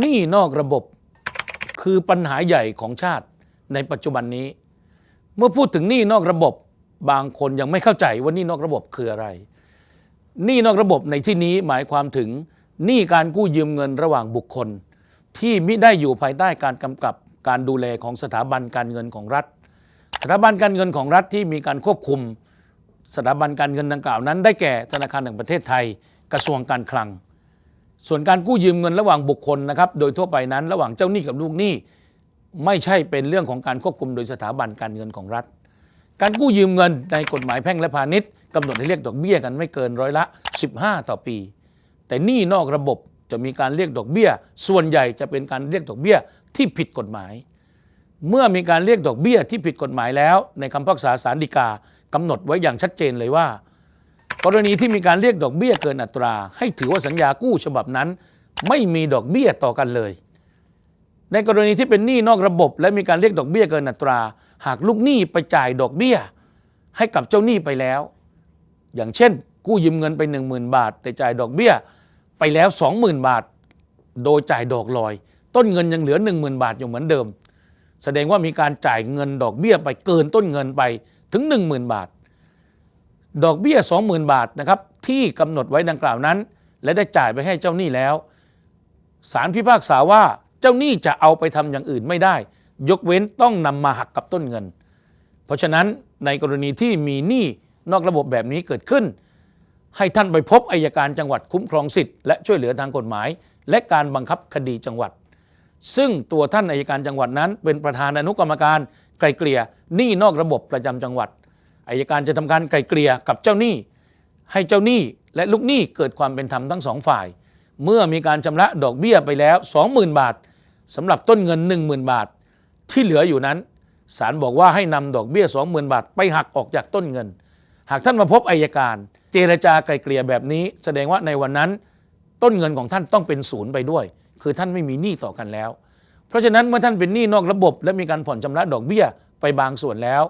หนี้นอกระบบคือปัญหาใหญ่ของชาติในปัจจุบันนี้ เมื่อพูดถึงหนี้นอกระบบบางคนยังไม่เข้าใจว่าหนี้นอกระบบคืออะไรหนี้นอกระบบในที่นี้หมายความถึงหนี้การกู้ยืมเงินระหว่างบุคคล ที่มิได้อยู่ภายใต้การกำกับการดูแลของสถาบันการเงินของรัฐ สถาบันการเงินของรัฐที่มีการควบคุม สถาบันการเงินดังกล่าวนั้น ได้แก่ธนาคารแห่งประเทศไทย กระทรวงการคลัง ส่วนการกู้ยืมเงินระหว่างบุคคลนะครับ โดยทั่วไปนั้น ระหว่างเจ้าหนี้กับลูกหนี้ไม่ใช่เป็นเรื่องของการควบคุมโดยสถาบันการเงินของรัฐ การกู้ยืมเงินในกฎหมายแพ่งและพาณิชย์กำหนดให้เรียกดอกเบี้ยกันไม่เกินร้อยละ 15 ต่อปี แต่หนี้นอกระบบจะมีการเรียกดอกเบี้ย ส่วนใหญ่จะเป็นการเรียกดอกเบี้ยที่ผิดกฎหมาย เมื่อมีการเรียกดอกเบี้ยที่ผิดกฎหมายแล้ว ในคำพิพากษาศาลฎีกากำหนดไว้อย่างชัดเจนเลยว่า กรณีที่มีการเรียกดอกเบี้ยเกินอัตรา ให้ถือว่าสัญญากู้ฉบับนั้น ไม่มีดอกเบี้ยต่อกันเลย ในกรณีที่เป็นหนี้นอกระบบ และมีการเรียกดอกเบี้ยเกินอัตรา หากลูกหนี้ไปจ่ายดอกเบี้ย ให้กับเจ้าหนี้ไปแล้ว อย่างเช่น กู้ยืมเงินไป 10,000 บาท แต่จ่ายดอกเบี้ยไปแล้ว 20,000 บาท โดยจ่ายดอกลอย ต้นเงินยังเหลือ 10,000 บาทอยู่เหมือนเดิม แสดงว่ามีการจ่ายเงินดอกเบี้ยไปเกินต้นเงินไปถึง 10,000 บาท ดอกเบี้ย 20,000 บาทนะครับที่กำหนดไว้ดังกล่าวนั้น และได้จ่ายไปให้เจ้าหนี้แล้วศาลพิพากษาว่าเจ้าหนี้จะเอาไปทำอย่างอื่นไม่ได้ ยกเว้นต้องนำมาหักกับต้นเงิน เพราะฉะนั้นในกรณีที่มีหนี้นอกระบบแบบนี้เกิดขึ้น ให้ท่านไปพบอายการจังหวัดคุ้มครองสิทธิ์และช่วยเหลือทางกฎหมาย และการบังคับคดีจังหวัด ซึ่งตัวท่านอายการจังหวัดนั้น เป็นประธานอนุกรรมการไกลเกลี่ยหนี้นอกระบบประจำจังหวัด อายการจะทำการไกลเกลี่ยกับเจ้าหนี้ ให้เจ้าหนี้และลูกหนี้เกิดความเป็นธรรมทั้งสองฝ่าย เมื่อมีการชำระดอกเบี้ยไปแล้ว 20,000 บาทสำหรับต้นเงิน 10,000 บาท ที่เหลืออยู่นั้นศาลบอกว่าให้นำดอกเบี้ย 20,000 บาท ไปหักออกจากต้นเงิน หากท่านมาพบอายการ เจรจาไกลเกลี่ยแบบนี้ แสดงว่าในวันนั้น ต้นเงินของท่านต้องเป็นศูนย์ไปด้วย คือท่านไม่มีหนี้ต่อกันแล้ว เพราะฉะนั้นเมื่อท่านเป็นหนี้นอกระบบ และมีการผ่อนชำระดอกเบี้ยไปบางส่วนแล้ว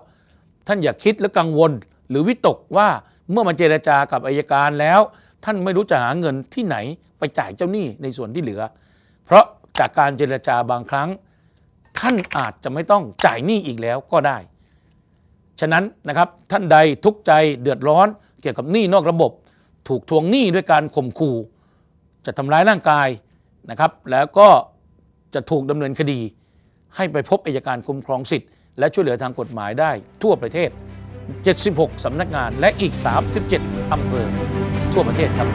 ท่านอย่าคิดและกังวล หรือวิตกว่าเมื่อมาเจรจากับอายการแล้ว ท่านไม่รู้จะหาเงินที่ไหนไปจ่ายเจ้าหนี้ในส่วนที่เหลือ เพราะจากการเจรจาบางครั้ง ท่านอาจจะไม่ต้องจ่ายหนี้อีกแล้วก็ได้ ฉะนั้นนะครับท่านใดทุกข์ใจเดือดร้อนเกี่ยวกับหนี้นอกระบบ ถูกทวงหนี้ด้วยการข่มขู่จะทำร้ายร่างกายนะครับ แล้วก็จะถูกดำเนินคดี ให้ไปพบอัยการคุ้มครองสิทธิ์ และช่วยเหลือทางกฎหมายได้ทั่วประเทศ 76 สำนักงานและอีก 37 อำเภอทั่วประเทศครับ